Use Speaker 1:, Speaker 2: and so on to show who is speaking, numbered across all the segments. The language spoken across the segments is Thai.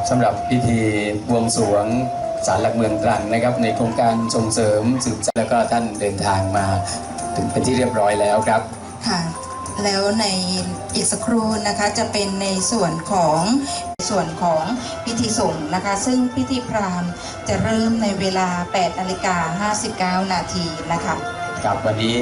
Speaker 1: ครับสำหรับพิธีบวงสรวงศาลหลักเมืองตรังนะครับ ในโครงการส่งเสริมสืบสานแล้วก็ท่านเดินทางมาถึงเป็นที่เรียบร้อยแล้วครับ
Speaker 2: ค่ะ แล้วในอีกสักครู่นะคะจะเป็นในส่วนของส่วนของพิธีสงฆ์นะคะ ซึ่งพิธีพราหมณ์จะเริ่มในเวลา8นาฬิกา59 นาทีนะคะ
Speaker 1: กับวันนี้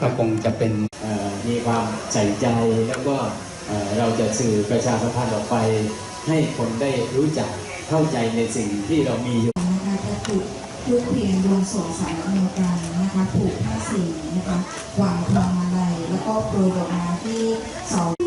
Speaker 1: ก็คงจะเป็นเอ่อมีความใส่ใจแล้วก็เอ่อเราจะสื่อประชาสัมพันธ์ออกไป ให้คนได้รู้จักเข้าใจในสิ่งที่เรามีอยู่
Speaker 2: นะคะจะถูกลูกเทียนรวมสวงสารเดียวกันนะคะผูกผ้าสีนะคะวางพวงมาลัยแล้วก็โปรยดอกไม้ที่เสา
Speaker 3: ใ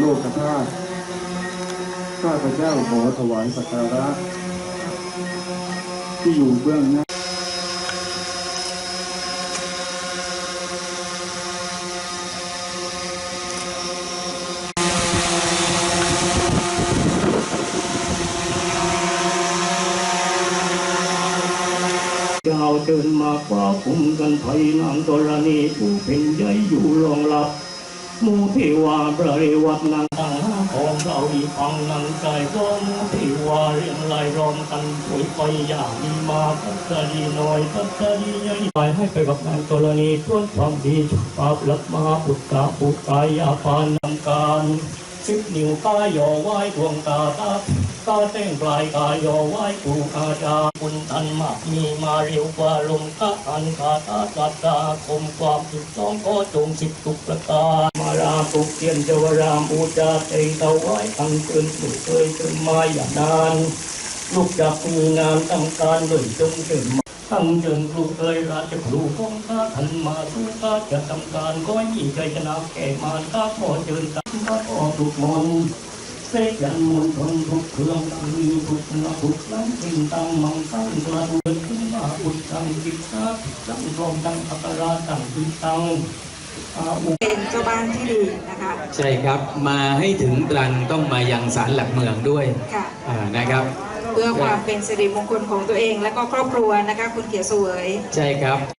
Speaker 3: โลกธาตุข้าพเจ้าขอถวายสักการะ ที่อยู่เบื้องหน้า
Speaker 4: เจ้าเดินมาคว้าคุมกันไทยนามตรณีผู้เป็นใหญ่อยู่รองรับ มูทิวาบริวัตนังตังห้าของเราอีกฟังนังกายก็มูทิวาเรียงรายรอมกันสวยไปอย่างมีมาพัฒดีน้อยพัฒดีใหญ่ไปให้ไปกับงานกรณีทวนความดีจุปราบลับมาปุตตาปุตตายาปานนำการสิบนิ้วกายย่อไหวดวงตาตา ตาเต้งปลายกายโยไหว้ครูอาจารย์บุญทันมากมีมาเร็วกว่าลมตะอันคาตาตัดตาคมความสุขสองก็จงสิบทุกประการมาราปุกเทียนเจวรามบูชาเต็งเตาไหว้ตั้งเกินสุดเคยจนมาอย่างนานลูกจากมีงานทำการเลยจงเกิดมาตั้งเจิญครูเคยราชครูของข้าทันมาทุกข้าจะทำการก็ยิ่งใจชนะแก่มารข้าขอเจิญตั้งข้าขอทุกมนต์ เสกยันมนต์ทนทุกเครื่องตั้งมีทุกนาทุกล้ำสิ่งตั้งมังตั้งกระดูกขึ้นมาอุดตั้งจิตตาตั้งรวมตั้งอัปราตั้งจิตตั้งอาอุ
Speaker 2: เป็นเจ้าบ้านที่ดีนะคะ
Speaker 1: ใช่ครับมาให้ถึงตรังต้องมายังศาลหลักเมืองด้วย
Speaker 2: ค่ะ
Speaker 1: อ่านะครับ
Speaker 2: เพื่อความเป็นสิริมงคลของตัวเองและก็ครอบครัวนะคะ คุณเขียวเสวย
Speaker 1: ใช่ครับ